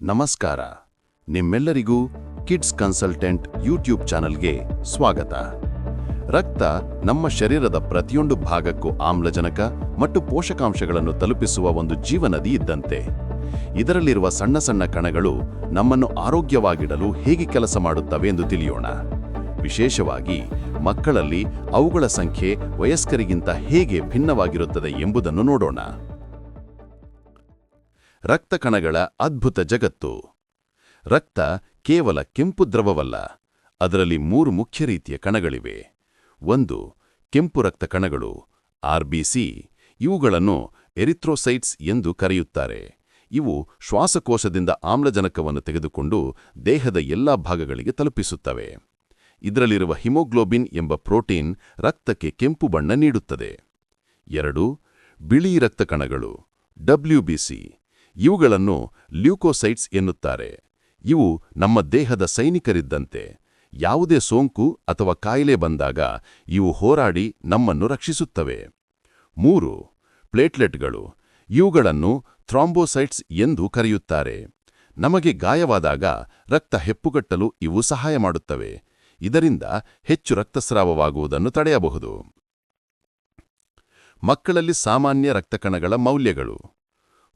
ನಮಸ್ಕಾರ. ನಿಮ್ಮೆಲ್ಲರಿಗೂ kids consultant YouTube ಚಾನಲ್ಗೆ ಸ್ವಾಗತ. ರಕ್ತ ನಮ್ಮ ಶರೀರದ ಪ್ರತಿಯೊಂದು ಭಾಗಕ್ಕೂ ಆಮ್ಲಜನಕ ಮತ್ತು ಪೋಷಕಾಂಶಗಳನ್ನು ತಲುಪಿಸುವ ಒಂದು ಜೀವನದಿ ಇದ್ದಂತೆ. ಇದರಲ್ಲಿರುವ ಸಣ್ಣ ಸಣ್ಣ ಕಣಗಳು ನಮ್ಮನ್ನು ಆರೋಗ್ಯವಾಗಿಡಲು ಹೇಗೆ ಕೆಲಸ ಮಾಡುತ್ತವೆ ಎಂದು ತಿಳಿಯೋಣ. ವಿಶೇಷವಾಗಿ ಮಕ್ಕಳಲ್ಲಿ ಅವುಗಳ ಸಂಖ್ಯೆ ವಯಸ್ಕರಿಗಿಂತ ಹೇಗೆ ಭಿನ್ನವಾಗಿರುತ್ತದೆ ಎಂಬುದನ್ನು ನೋಡೋಣ. ರಕ್ತ ಕಣಗಳ ಅದ್ಭುತ ಜಗತ್ತು. ರಕ್ತ ಕೇವಲ ಕೆಂಪು ದ್ರವವಲ್ಲ, ಅದರಲ್ಲಿ ಮೂರು ಮುಖ್ಯ ರೀತಿಯ ಕಣಗಳಿವೆ. ಒಂದು, ಕೆಂಪು ರಕ್ತ ಕಣಗಳು ಆರ್ಬಿಸಿ ಇವುಗಳನ್ನು ಎರಿಥ್ರೋಸೈಟ್ಸ್ ಎಂದು ಕರೆಯುತ್ತಾರೆ. ಇವು ಶ್ವಾಸಕೋಶದಿಂದ ಆಮ್ಲಜನಕವನ್ನು ತೆಗೆದುಕೊಂಡು ದೇಹದ ಎಲ್ಲಾ ಭಾಗಗಳಿಗೆ ತಲುಪಿಸುತ್ತವೆ. ಇದರಲ್ಲಿರುವ ಹಿಮೋಗ್ಲೋಬಿನ್ ಎಂಬ ಪ್ರೋಟೀನ್ ರಕ್ತಕ್ಕೆ ಕೆಂಪು ಬಣ್ಣ ನೀಡುತ್ತದೆ. ಎರಡು, ಬಿಳಿ ರಕ್ತ ಕಣಗಳು ಡಬ್ಲ್ಯೂಬಿಸಿ ಇವುಗಳನ್ನು ಲ್ಯೂಕೋಸೈಟ್ಸ್ ಎನ್ನುತ್ತಾರೆ. ಇವು ನಮ್ಮ ದೇಹದ ಸೈನಿಕರಿದ್ದಂತೆ. ಯಾವುದೇ ಸೋಂಕು ಅಥವಾ ಕಾಯಿಲೆ ಬಂದಾಗ ಇವು ಹೋರಾಡಿ ನಮ್ಮನ್ನು ರಕ್ಷಿಸುತ್ತವೆ. ಮೂರು, ಪ್ಲೇಟ್ಲೆಟ್ಗಳು. ಇವುಗಳನ್ನು ಥ್ರಾಂಬೋಸೈಟ್ಸ್ ಎಂದು ಕರೆಯುತ್ತಾರೆ. ನಮಗೆ ಗಾಯವಾದಾಗ ರಕ್ತ ಹೆಪ್ಪುಗಟ್ಟಲು ಇವು ಸಹಾಯ ಮಾಡುತ್ತವೆ. ಇದರಿಂದ ಹೆಚ್ಚು ರಕ್ತಸ್ರಾವವಾಗುವುದನ್ನು ತಡೆಯಬಹುದು. ಮಕ್ಕಳಲ್ಲಿ ಸಾಮಾನ್ಯ ರಕ್ತಕಣಗಳ ಮೌಲ್ಯಗಳು.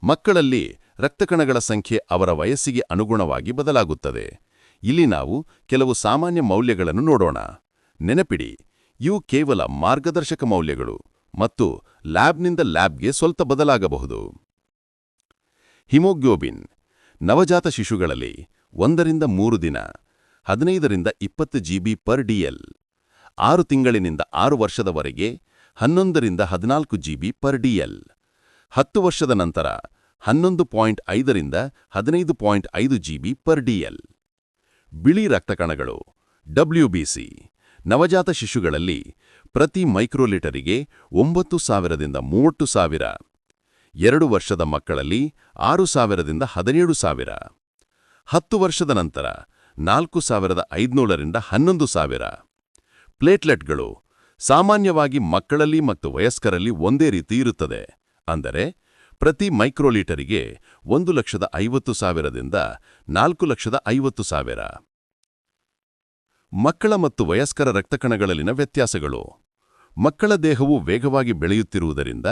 ಮಕ್ಕಳಲ್ಲಿ ರಕ್ತಕಣಗಳ ಸಂಖ್ಯೆ ಅವರ ವಯಸ್ಸಿಗೆ ಅನುಗುಣವಾಗಿ ಬದಲಾಗುತ್ತದೆ. ಇಲ್ಲಿ ನಾವು ಕೆಲವು ಸಾಮಾನ್ಯ ಮೌಲ್ಯಗಳನ್ನು ನೋಡೋಣ. ನೆನಪಿಡಿ, ಇವು ಕೇವಲ ಮಾರ್ಗದರ್ಶಕ ಮೌಲ್ಯಗಳು ಮತ್ತು ಲ್ಯಾಬ್ನಿಂದ ಲ್ಯಾಬ್ಗೆ ಸ್ವಲ್ಪ ಬದಲಾಗಬಹುದು. ಹಿಮೋಗ್ಲೋಬಿನ್, ನವಜಾತ ಶಿಶುಗಳಲ್ಲಿ ಒಂದರಿಂದ ಮೂರು ದಿನ, ಹದಿನೈದರಿಂದ ಇಪ್ಪತ್ತು ಜಿಬಿ ಪರ್ ಡಿಎಲ್ ಆರು ತಿಂಗಳಿನಿಂದ ಆರು ವರ್ಷದವರೆಗೆ ಹನ್ನೊಂದರಿಂದ ಹದಿನಾಲ್ಕು ಜಿಬಿ ಪರ್ ಡಿಎಲ್ ಹತ್ತು ವರ್ಷದ ನಂತರ ಹನ್ನೊಂದು ಪಾಯಿಂಟ್ ಐದರಿಂದ ಹದಿನೈದು ಪಾಯಿಂಟ್ ಐದು ಜಿಬಿ ಪರ್ ಡಿಎಲ್ ಬಿಳಿ ರಕ್ತಕಣಗಳು ಡಬ್ಲ್ಯೂಬಿಸಿ ನವಜಾತ ಶಿಶುಗಳಲ್ಲಿ ಪ್ರತಿ ಮೈಕ್ರೋಲೀಟರಿಗೆ ಒಂಬತ್ತು ಸಾವಿರದಿಂದ ಮೂವತ್ತು ಸಾವಿರ, ಎರಡು ವರ್ಷದ ಮಕ್ಕಳಲ್ಲಿ ಆರು ಸಾವಿರದಿಂದ ಹದಿನೇಳು ಸಾವಿರ, ಹತ್ತು ವರ್ಷದ ನಂತರ ನಾಲ್ಕು ಸಾವಿರದ ಐದುನೂರರಿಂದ ಹನ್ನೊಂದು ಸಾವಿರ. ಪ್ಲೇಟ್ಲೆಟ್ಗಳು ಸಾಮಾನ್ಯವಾಗಿ ಮಕ್ಕಳಲ್ಲಿ ಮತ್ತು ವಯಸ್ಕರಲ್ಲಿ ಒಂದೇ ರೀತಿ ಇರುತ್ತದೆ, ಅಂದರೆ ಪ್ರತಿ ಮೈಕ್ರೋಲೀಟರಿಗೆ ಒಂದು ಲಕ್ಷದ ಐವತ್ತು ಸಾವಿರದಿಂದ ನಾಲ್ಕು ಲಕ್ಷದ ಐವತ್ತು ಸಾವಿರ. ಮಕ್ಕಳ ಮತ್ತು ವಯಸ್ಕರ ರಕ್ತಕಣಗಳಲ್ಲಿನ ವ್ಯತ್ಯಾಸಗಳು. ಮಕ್ಕಳ ದೇಹವು ವೇಗವಾಗಿ ಬೆಳೆಯುತ್ತಿರುವುದರಿಂದ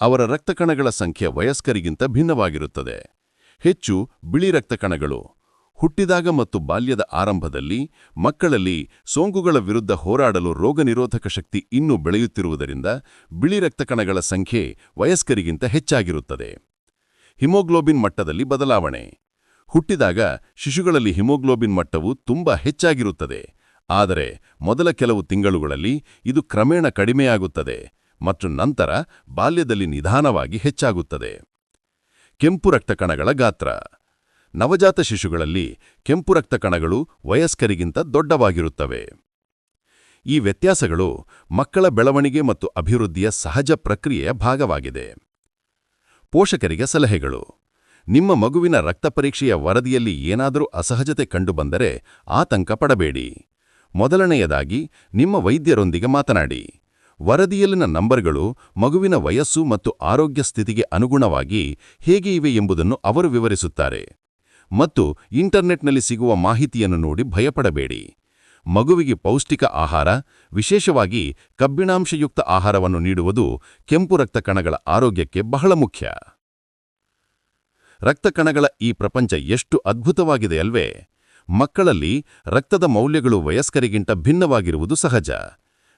ಅವರ ರಕ್ತಕಣಗಳ ಸಂಖ್ಯೆ ವಯಸ್ಕರಿಗಿಂತ ಭಿನ್ನವಾಗಿರುತ್ತದೆ. ಹೆಚ್ಚು ಬಿಳಿ ರಕ್ತಕಣಗಳು. ಹುಟ್ಟಿದಾಗ ಮತ್ತು ಬಾಲ್ಯದ ಆರಂಭದಲ್ಲಿ ಮಕ್ಕಳಲ್ಲಿ ಸೋಂಕುಗಳ ವಿರುದ್ಧ ಹೋರಾಡಲು ರೋಗನಿರೋಧಕ ಶಕ್ತಿ ಇನ್ನೂ ಬೆಳೆಯುತ್ತಿರುವುದರಿಂದ ಬಿಳಿ ರಕ್ತಕಣಗಳ ಸಂಖ್ಯೆ ವಯಸ್ಕರಿಗಿಂತ ಹೆಚ್ಚಾಗಿರುತ್ತದೆ. ಹಿಮೋಗ್ಲೋಬಿನ್ ಮಟ್ಟದಲ್ಲಿ ಬದಲಾವಣೆ. ಹುಟ್ಟಿದಾಗ ಶಿಶುಗಳಲ್ಲಿ ಹಿಮೋಗ್ಲೋಬಿನ್ ಮಟ್ಟವು ತುಂಬಾ ಹೆಚ್ಚಾಗಿರುತ್ತದೆ. ಆದರೆ ಮೊದಲ ಕೆಲವು ತಿಂಗಳುಗಳಲ್ಲಿ ಇದು ಕ್ರಮೇಣ ಕಡಿಮೆಯಾಗುತ್ತದೆ ಮತ್ತು ನಂತರ ಬಾಲ್ಯದಲ್ಲಿ ನಿಧಾನವಾಗಿ ಹೆಚ್ಚಾಗುತ್ತದೆ. ಕೆಂಪು ರಕ್ತಕಣಗಳ ಗಾತ್ರ. ನವಜಾತ ಶಿಶುಗಳಲ್ಲಿ ಕೆಂಪು ರಕ್ತ ಕಣಗಳು ವಯಸ್ಕರಿಗಿಂತ ದೊಡ್ಡವಾಗಿರುತ್ತವೆ. ಈ ವ್ಯತ್ಯಾಸಗಳು ಮಕ್ಕಳ ಬೆಳವಣಿಗೆ ಮತ್ತು ಅಭಿವೃದ್ಧಿಯ ಸಹಜ ಪ್ರಕ್ರಿಯೆಯ ಭಾಗವಾಗಿದೆ. ಪೋಷಕರಿಗೆ ಸಲಹೆಗಳು. ನಿಮ್ಮ ಮಗುವಿನ ರಕ್ತ ಪರೀಕ್ಷೆಯ ವರದಿಯಲ್ಲಿ ಏನಾದರೂ ಅಸಹಜತೆ ಕಂಡುಬಂದರೆ ಆತಂಕ ಪಡಬೇಡಿ. ಮೊದಲನೆಯದಾಗಿ ನಿಮ್ಮ ವೈದ್ಯರೊಂದಿಗೆ ಮಾತನಾಡಿ. ವರದಿಯಲ್ಲಿನ ನಂಬರ್ಗಳು ಮಗುವಿನ ವಯಸ್ಸು ಮತ್ತು ಆರೋಗ್ಯ ಸ್ಥಿತಿಗೆ ಅನುಗುಣವಾಗಿ ಹೇಗೆ ಇವೆ ಎಂಬುದನ್ನು ಅವರು ವಿವರಿಸುತ್ತಾರೆ. ಮತ್ತು ಇಂಟರ್ನೆಟ್ನಲ್ಲಿ ಸಿಗುವ ಮಾಹಿತಿಯನ್ನು ನೋಡಿ ಭಯಪಡಬೇಡಿ. ಮಗುವಿಗೆ ಪೌಷ್ಟಿಕ ಆಹಾರ, ವಿಶೇಷವಾಗಿ ಕಬ್ಬಿಣಾಂಶಯುಕ್ತ ಆಹಾರವನ್ನು ನೀಡುವುದು ಕೆಂಪು ರಕ್ತ ಕಣಗಳ ಆರೋಗ್ಯಕ್ಕೆ ಬಹಳ ಮುಖ್ಯ. ರಕ್ತ ಕಣಗಳ ಈ ಪ್ರಪಂಚ ಎಷ್ಟು ಅದ್ಭುತವಾಗಿದೆ ಅಲ್ವೇ? ಮಕ್ಕಳಲ್ಲಿ ರಕ್ತದ ಮೌಲ್ಯಗಳು ವಯಸ್ಕರಿಗಿಂತ ಭಿನ್ನವಾಗಿರುವುದು ಸಹಜ.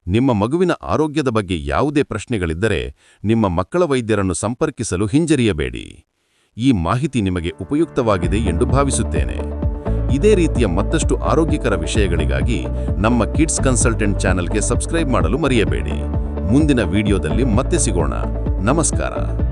ನಿಮ್ಮ ಮಗುವಿನ ಆರೋಗ್ಯದ ಬಗ್ಗೆ ಯಾವುದೇ ಪ್ರಶ್ನೆಗಳಿದ್ದರೆ ನಿಮ್ಮ ಮಕ್ಕಳ ವೈದ್ಯರನ್ನು ಸಂಪರ್ಕಿಸಲು ಹಿಂಜರಿಯಬೇಡಿ. ಈ ಮಾಹಿತಿ ನಿಮಗೆ ಉಪಯುಕ್ತವಾಗಿದೆ ಎಂದು ಭಾವಿಸುತ್ತೇನೆ. ಇದೇ ರೀತಿಯ ಮತ್ತಷ್ಟು ಆರೋಗ್ಯಕರ ವಿಷಯಗಳಿಗಾಗಿ ನಮ್ಮ ಕಿಡ್ಸ್ ಕನ್ಸಲ್ಟೆಂಟ್ ಚಾನೆಲ್ಗೆ ಸಬ್ಸ್ಕ್ರೈಬ್ ಮಾಡಲು ಮರೆಯಬೇಡಿ. ಮುಂದಿನ ವಿಡಿಯೋದಲ್ಲಿ ಮತ್ತೆ ಸಿಗೋಣ. ನಮಸ್ಕಾರ.